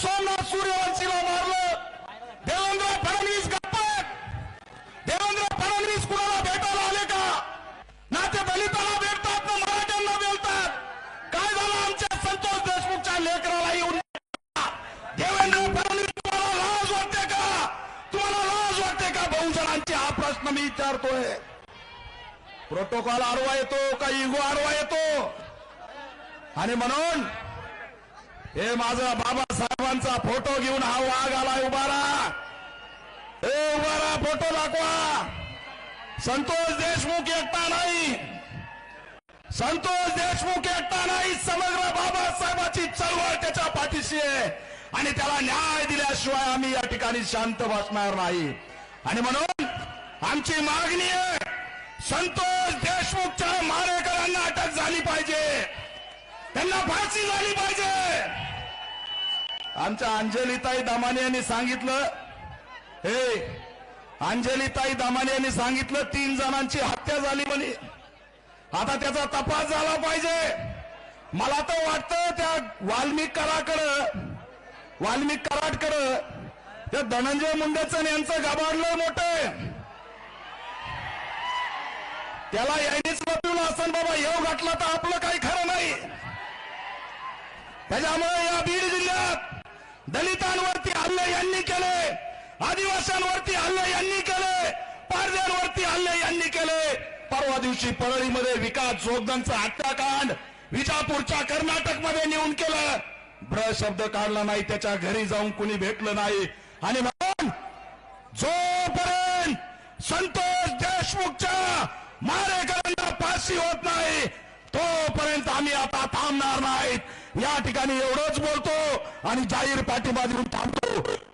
सोमनाथ सूर्यवंशीला मारलं. देवेंद्र फडणवीस गप्पत. देवेंद्र फडणवीस कुणाला भेटायला आले का? ना ते दलिताला भेटतात ना मराठ्यांना भेटतात काय झालं आमच्या संतोष देशमुखच्या लेकराला येऊन? देवेंद्र फडणवीस तुम्हाला लाज वाटते का? तुम्हाला लाज वाटते का? बहुजनांचे हा प्रश्न मी विचारतोय. प्रोटोकॉल आडवा येतो का? इगो आडवा येतो? आणि म्हणून हे माझा बाबासाहेबांचा फोटो घेऊन हा वाघ आलाय उभारा. हे उभारा फोटो दाखवा. संतोष देशमुख एकटा नाही. संतोष देशमुख एकटा नाही. समग्र बाबासाहेबाची चळवळ त्याच्या पाठीशी आहे. आणि त्याला न्याय दिल्याशिवाय आम्ही या ठिकाणी शांत बसणार नाही. आणि म्हणून आमची मागणी आहे संतोष देशमुखच्या मारेकरांना अटक झाली पाहिजे. त्यांना फाशी झाली पाहिजे. आमच्या अंजलीताई दामाने यांनी सांगितलं हे अंजलीताई दामाने यांनी सांगितलं तीन जणांची हत्या झाली म्हणे. आता त्याचा तपास झाला पाहिजे. मला तर वाटतं त्या वाल्मिक कराकडं वाल्मिक कराडकडं त्या धनंजय मुंडेचं यांचं गाभाडलं मोठं. त्याला यायनीच लपवलं असन बाबा येऊ घातला तर आपलं काही खरं नाही. त्याच्यामुळे या बीड दलितांवरती हल्ले यांनी केले आदिवासींवरती हल्ले यांनी केले पारद्यांवरती हल्ले यांनी केले. परवा दिवशी परळीमध्ये विकास जोगदांचा हत्याकांड विजापूरच्या कर्नाटकमध्ये नेऊन केलं. ब्र शब्द काढला नाही त्याच्या घरी जाऊन कुणी भेटलं नाही. आणि म्हणून जोपर्यंत संतोष देशमुखच्या मारेकरांना फाशी होत नाही तोपर्यंत आम्ही आता थांबणार नाहीत. या ठिकाणी एवढंच बोलतो आणि जाहीर पाठिंबा देऊन थांबतो.